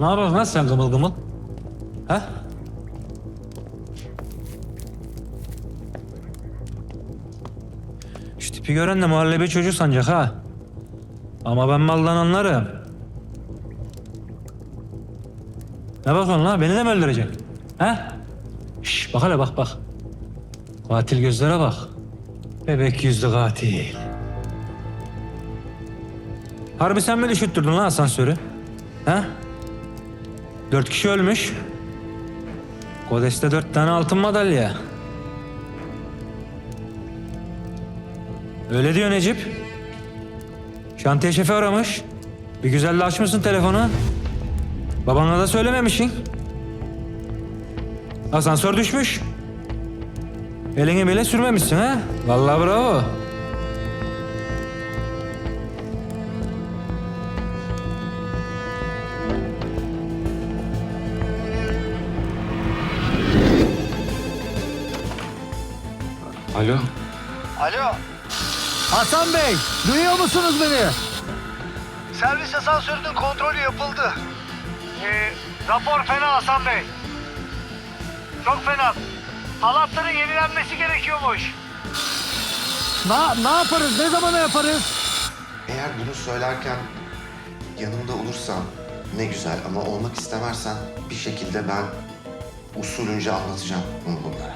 Ne yapıyorsun lan sen gımıl gımıl? Ha? Şu tipi gören de muhallebi çocuk sancak ha. Ama ben maldan anlarım. Ne bakıyorsun lan? Beni de mi öldüreceksin? Ha? Şş, bak hele bak bak. Katil gözlere bak. Bebek yüzlü katil. Harbi sen mi düşürttürdün lan asansörü? Ha? Dört kişi ölmüş. Kodeste dört tane altın madalya. Öyle diyor Necip. Şantiye şefi aramış. Bir güzel de açmışsın telefonu. Babana da söylememişsin. Asansör düşmüş. Elini bile sürmemişsin ha. Vallahi bravo. Alo. Alo, Hasan Bey, duyuyor musunuz beni? servis asansörünün kontrolü yapıldı. Ee, rapor fena Hasan Bey. Çok fena. Halatların yenilenmesi gerekiyormuş. Na, ne yaparız, ne zamana yaparız? Eğer bunu söylerken yanımda olursan ne güzel ama olmak istemezsen bir şekilde ben usulünce anlatacağım bunu bunlara.